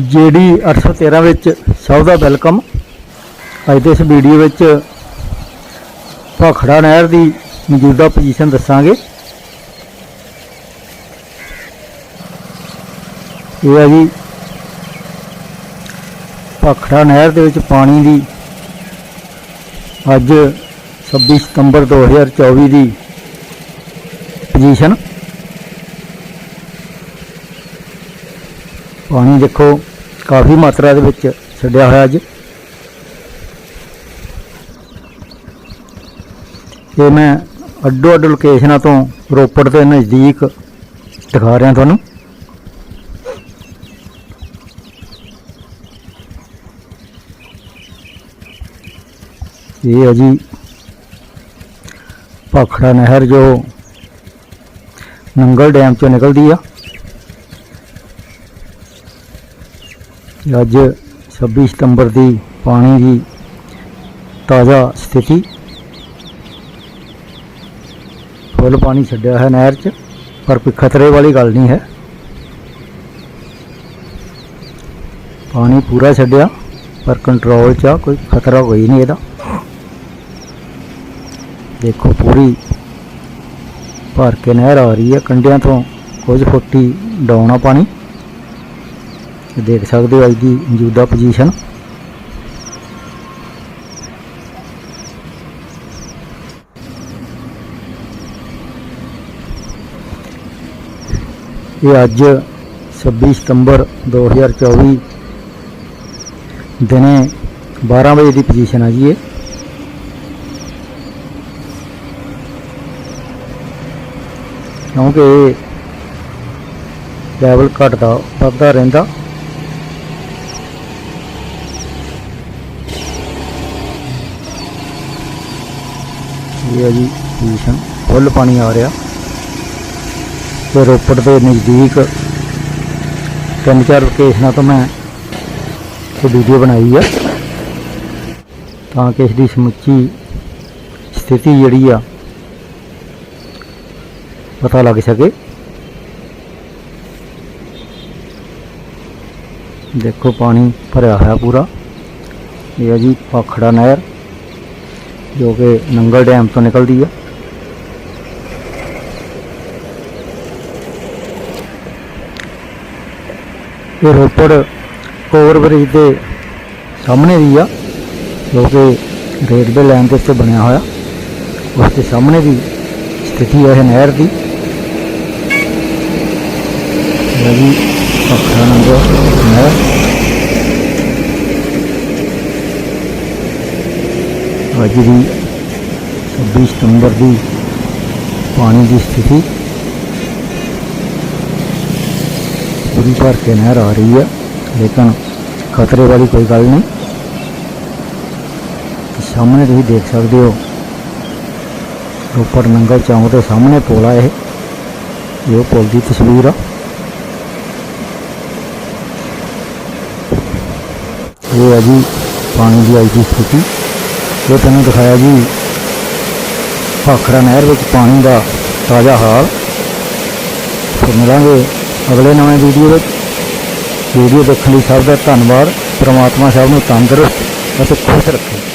GD 813 ਵਿੱਚ ਸਭ ਦਾ welcome, ਅੱਜ ਦੇ ਇਸ ਵੀਡੀਓ ਵਿੱਚ ਭਾਖੜਾ ਨਹਿਰ ਦੀ ਮੌਜੂਦਾ ਪੋਜੀਸ਼ਨ ਦੱਸਾਂਗੇ। ਇਹ ਹੈ ਜੀ ਭਾਖੜਾ ਨਹਿਰ ਦੇ ਵਿੱਚ ਪਾਣੀ ਦੀ ਅੱਜ 26 ਸਤੰਬਰ 2024 ਦੀ ਪੋਜੀਸ਼ਨ ਪਾਣੀ ਦੇਖੋ, ਕਾਫੀ ਮਾਤਰਾ ਦੇ ਵਿੱਚ ਛੱਡਿਆ ਹੋਇਆ ਅੱਜ। ਇਹ ਮੈਂ ਅੱਡੋ ਅੱਡ ਲੋਕੇਸ਼ਨਾਂ ਤੋਂ ਰੋਪੜ ਦੇ ਨਜ਼ਦੀਕ ਦਿਖਾ ਰਿਹਾ ਤੁਹਾਨੂੰ। ਇਹ ਹੈ ਜੀ ਭਾਖੜਾ ਨਹਿਰ ਜੋ ਨੰਗਲ ਡੈਮ ਚੋਂ ਨਿਕਲਦੀ ਆ। ਤੇ ਅੱਜ 26 ਸਤੰਬਰ ਦੀ ਪਾਣੀ ਦੀ ਤਾਜ਼ਾ ਸਥਿਤੀ। ਫੁੱਲ ਪਾਣੀ ਛੱਡਿਆ ਹੈ ਨਹਿਰ 'ਚ, ਪਰ ਕੋਈ ਖਤਰੇ ਵਾਲੀ ਗੱਲ ਨਹੀਂ ਹੈ। ਪਾਣੀ ਪੂਰਾ ਛੱਡਿਆ, ਪਰ ਕੰਟਰੋਲ 'ਚ ਆ, ਕੋਈ ਖਤਰਾ ਕੋਈ ਨਹੀਂ ਇਹਦਾ। ਦੇਖੋ ਪੂਰੀ ਭਰ ਕੇ ਨਹਿਰ ਆ ਰਹੀ ਹੈ, ਕੰਢਿਆਂ ਤੋਂ ਕੁਝ ਫੁੱਟੀ ਡਾਉਣ ਆ ਪਾਣੀ। ਦੇਖ ਸਕਦੇ ਹੋ ਅੱਜ ਦੀ ਮੌਜੂਦਾ ਪੋਜੀਸ਼ਨ ਇਹ ਅੱਜ 26 ਸਤੰਬਰ 2024 ਦਿਨੇ 12 ਵਜੇ ਦੀ ਪੋਜੀਸ਼ਨ ਆ ਜੀ ਇਹ। ਕਿਉਂਕਿ ਲੈਵਲ ਘਟਦਾ, ਵੱਧਦਾ ਰਹਿੰਦਾ। ਇਹ ਹੈ ਜੀ ਪੋਜੀਸ਼ਨ ਫੁੱਲ ਪਾਣੀ ਆ ਰਿਹਾ। ਤੇ ਰੋਪੜ ਦੇ ਨਜ਼ਦੀਕ ਤਿੰਨ ਚਾਰ ਲੋਕੇਸ਼ਨਾਂ ਤੋਂ ਮੈਂ ਇਹ ਵੀਡੀਓ ਬਣਾਈ ਆ। ਤਾਂ ਕਿ ਇਸ ਦੀ ਸਮੁੱਚੀ ਸਥਿਤੀ ਜਿਹੜੀ ਆ, ਪਤਾ ਲੱਗ ਸਕੇ। ਦੇਖੋ, ਪਾਣੀ ਭਰਿਆ ਹੋਇਆ ਪੂਰਾ। ਇਹ ਹੈ ਜੀ, ਪਾਖੜਾ ਨਹਿਰ। ਜੋ ਕਿ ਨੰਗਲ ਡੈਮ ਤੋਂ ਨਿਕਲਦੀ ਆ। ਇਹ ਰੋਪੜ ਓਵਰਬ੍ਰਿਜ ਦੇ ਸਾਹਮਣੇ ਦੀ ਆ, ਜੋ ਕਿ ਰੇਲਵੇ ਲਾਈਨ ਦੇ ਉੱਤੇ ਬਣਿਆ ਹੋਇਆ। ਉਸ ਦੇ ਸਾਹਮਣੇ ਦੀ ਸਥਿਤੀ ਹੈ ਇਹ ਨਹਿਰ ਦੀ। ਇਹ ਜੀ ਨਹਿਰ। ਅੱਜ ਦੀ 26 ਸਤੰਬਰ ਦੀ ਪਾਣੀ ਦੀ ਸਥਿਤੀ ਪੂਰੀ ਭਰ ਕੇ ਨਹਿਰ ਆ ਰਹੀ ਹੈ ਲੇਕਿਨ ਖਤਰੇ ਵਾਲੀ ਕੋਈ ਗੱਲ ਨਹੀਂ ਸਾਹਮਣੇ ਤੁਸੀਂ ਦੇਖ ਸਕਦੇ ਹੋ ਰੋਪੜ ਨੰਗਲ ਚੌਂਕ ਦੇ ਸਾਹਮਣੇ ਪੁਲ ਆ ਇਹ ਇਹ ਉਹ ਪੁਲ ਦੀ ਤਸਵੀਰ ਆ ਇਹ ਹੈ ਜੀ ਪਾਣੀ ਦੀ ਅੱਜ ਦੀ ਸਥਿਤੀ ਇਹ ਤੁਹਾਨੂੰ ਦਿਖਾਇਆ ਜੀ, ਭਾਖੜਾ ਨਹਿਰ ਵਿੱਚ ਪਾਣੀ ਦਾ ਤਾਜ਼ਾ ਹਾਲ। ਫਿਰ ਮਿਲਾਂਗੇ ਅਗਲੇ ਨਵੇਂ ਵੀਡੀਓ ਵਿੱਚ। ਵੀਡੀਓ ਦੇਖਣ ਲਈ ਸਭ ਦਾ ਧੰਨਵਾਦ। ਪ੍ਰਮਾਤਮਾ ਸਭ ਨੂੰ ਤੰਦਰੁਸਤ ਅਤੇ ਖੁਸ਼ ਰੱਖੇ।